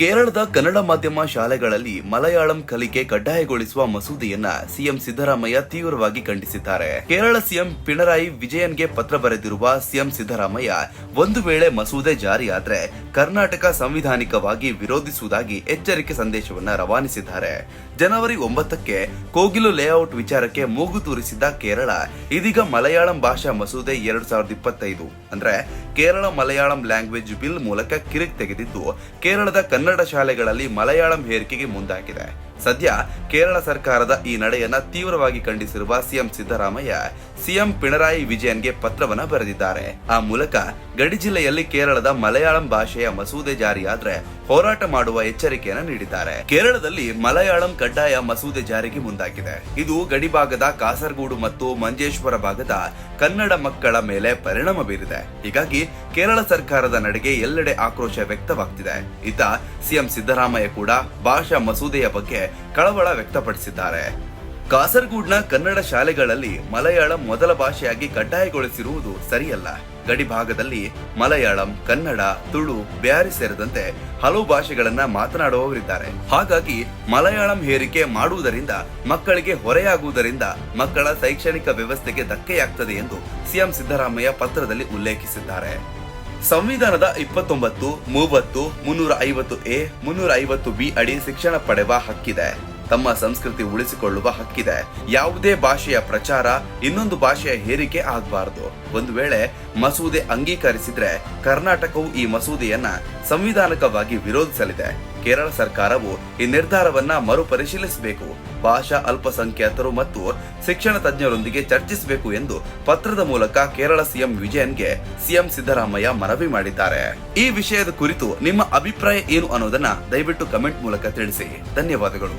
ಕೇರಳದ ಕನ್ನಡ ಮಾಧ್ಯಮ ಶಾಲೆಗಳಲ್ಲಿ ಮಲಯಾಳಂ ಕಲಿಕೆ ಕಡ್ಡಾಯಗೊಳಿಸುವ ಮಸೂದೆಯನ್ನ ಸಿಎಂ ಸಿದ್ದರಾಮಯ್ಯ ತೀವ್ರವಾಗಿ ಖಂಡಿಸಿದ್ದಾರೆ. ಕೇರಳ ಸಿಎಂ ಪಿಣರಾಯಿ ವಿಜಯನ್ಗೆ ಪತ್ರ ಬರೆದಿರುವ ಸಿಎಂ ಸಿದ್ದರಾಮಯ್ಯ ಒಂದು ವೇಳೆ ಮಸೂದೆ ಜಾರಿಯಾದ್ರೆ ಕರ್ನಾಟಕ ಸಂವಿಧಾನಿಕವಾಗಿ ವಿರೋಧಿಸುವುದಾಗಿ ಎಚ್ಚರಿಕೆ ಸಂದೇಶವನ್ನ ರವಾನಿಸಿದ್ದಾರೆ. ಜನವರಿ ಒಂಬತ್ತಕ್ಕೆ ಕೋಗಿಲು ಲೇಔಟ್ ವಿಚಾರಕ್ಕೆ ಮೂಗು ತೂರಿಸಿದ್ದ ಕೇರಳ, ಇದೀಗ ಮಲಯಾಳಂ ಭಾಷಾ ಮಸೂದೆ ಎರಡ್ ಸಾವಿರದ ಇಪ್ಪತ್ತೈದು ಅಂದ್ರೆ ಕೇರಳ ಮಲಯಾಳಂ ಲ್ಯಾಂಗ್ವೇಜ್ ಬಿಲ್ ಮೂಲಕ ಕಿರಿಕ್ ತೆಗೆದಿದ್ದು, ಕೇರಳದ ಶಾಲೆಗಳಲ್ಲಿ ಮಲಯಾಳಂ ಹೇರಿಕೆಗೆ ಮುಂದಾಗಿದೆ. ಸದ್ಯ ಕೇರಳ ಸರ್ಕಾರದ ಈ ನಡೆಯನ್ನ ತೀವ್ರವಾಗಿ ಖಂಡಿಸಿರುವ ಸಿಎಂ ಸಿದ್ದರಾಮಯ್ಯ, ಸಿಎಂ ಪಿಣರಾಯಿ ವಿಜಯನ್ಗೆ ಪತ್ರವನ್ನ ಬರೆದಿದ್ದಾರೆ. ಆ ಮೂಲಕ ಗಡಿ ಜಿಲ್ಲೆಯಲ್ಲಿ ಕೇರಳದ ಮಲಯಾಳಂ ಭಾಷೆಯ ಮಸೂದೆ ಜಾರಿಯಾದ್ರೆ ಹೋರಾಟ ಮಾಡುವ ಎಚ್ಚರಿಕೆಯನ್ನ ನೀಡಿದ್ದಾರೆ. ಕೇರಳದಲ್ಲಿ ಮಲಯಾಳಂ ಕಡ್ಡಾಯ ಮಸೂದೆ ಜಾರಿಗೆ ಮುಂದಾಗಿದೆ. ಇದು ಗಡಿ ಭಾಗದ ಕಾಸರಗೋಡು ಮತ್ತು ಮಂಜೇಶ್ವರ ಭಾಗದ ಕನ್ನಡ ಮಕ್ಕಳ ಮೇಲೆ ಪರಿಣಾಮ ಬೀರಿದೆ. ಹೀಗಾಗಿ ಕೇರಳ ಸರ್ಕಾರದ ನಡೆಗೆ ಎಲ್ಲೆಡೆ ಆಕ್ರೋಶ ವ್ಯಕ್ತವಾಗ್ತಿದೆ. ಇತ್ತ ಸಿಎಂ ಸಿದ್ದರಾಮಯ್ಯ ಕೂಡ ಭಾಷಾ ಮಸೂದೆಯ ಬಗ್ಗೆ ಕಳವಳ ವ್ಯಕ್ತಪಡಿಸಿದ್ದಾರೆ. ಕಾಸರಗೂಡ್ನ ಕನ್ನಡ ಶಾಲೆಗಳಲ್ಲಿ ಮಲಯಾಳಂ ಮೊದಲ ಭಾಷೆಯಾಗಿ ಕಡ್ಡಾಯಗೊಳಿಸಿರುವುದು ಸರಿಯಲ್ಲ. ಗಡಿ ಭಾಗದಲ್ಲಿ ಮಲಯಾಳಂ, ಕನ್ನಡ, ತುಳು, ಬ್ಯಾರಿ ಸೇರಿದಂತೆ ಹಲವು ಭಾಷೆಗಳನ್ನ ಮಾತನಾಡುವವರಿದ್ದಾರೆ. ಹಾಗಾಗಿ ಮಲಯಾಳಂ ಹೇರಿಕೆ ಮಾಡುವುದರಿಂದ, ಮಕ್ಕಳಿಗೆ ಹೊರೆಯಾಗುವುದರಿಂದ ಮಕ್ಕಳ ಶೈಕ್ಷಣಿಕ ವ್ಯವಸ್ಥೆಗೆ ಧಕ್ಕೆಯಾಗ್ತದೆ ಎಂದು ಸಿಎಂ ಸಿದ್ದರಾಮಯ್ಯ ಪತ್ರದಲ್ಲಿ ಉಲ್ಲೇಖಿಸಿದ್ದಾರೆ. ಸಂವಿಧಾನದ ಇಪ್ಪತ್ತೊಂಬತ್ತು, ಮೂವತ್ತು ಮುನ್ನೂರ ಐವತ್ತು ಎ ಮುನ್ನೂರ ಐವತ್ತು ಬಿ ಅಡಿ ಶಿಕ್ಷಣ ಪಡೆಯುವ ಹಕ್ಕಿದೆ. ತಮ್ಮ ಸಂಸ್ಕೃತಿ ಉಳಿಸಿಕೊಳ್ಳುವ ಹಕ್ಕಿದೆ. ಯಾವುದೇ ಭಾಷೆಯ ಪ್ರಚಾರ, ಇನ್ನೊಂದು ಭಾಷೆಯ ಹೇರಿಕೆ ಆಗಬಾರದು. ಒಂದು ವೇಳೆ ಮಸೂದೆ ಅಂಗೀಕರಿಸಿದ್ರೆ ಕರ್ನಾಟಕವು ಈ ಮಸೂದೆಯನ್ನ ಸಂವಿಧಾನಕವಾಗಿ ವಿರೋಧಿಸಲಿದೆ. ಕೇರಳ ಸರ್ಕಾರವು ಈ ನಿರ್ಧಾರವನ್ನ ಮರುಪರಿಶೀಲಿಸಬೇಕು. ಭಾಷಾ ಅಲ್ಪಸಂಖ್ಯಾತರು ಮತ್ತು ಶಿಕ್ಷಣ ತಜ್ಞರೊಂದಿಗೆ ಚರ್ಚಿಸಬೇಕು ಎಂದು ಪತ್ರದ ಮೂಲಕ ಕೇರಳ ಸಿಎಂ ವಿಜಯನ್ಗೆ ಸಿಎಂ ಸಿದ್ದರಾಮಯ್ಯ ಮನವಿ ಮಾಡಿದ್ದಾರೆ. ಈ ವಿಷಯದ ಕುರಿತು ನಿಮ್ಮ ಅಭಿಪ್ರಾಯ ಏನು ಅನ್ನೋದನ್ನ ದಯವಿಟ್ಟು ಕಮೆಂಟ್ ಮೂಲಕ ತಿಳಿಸಿ. ಧನ್ಯವಾದಗಳು.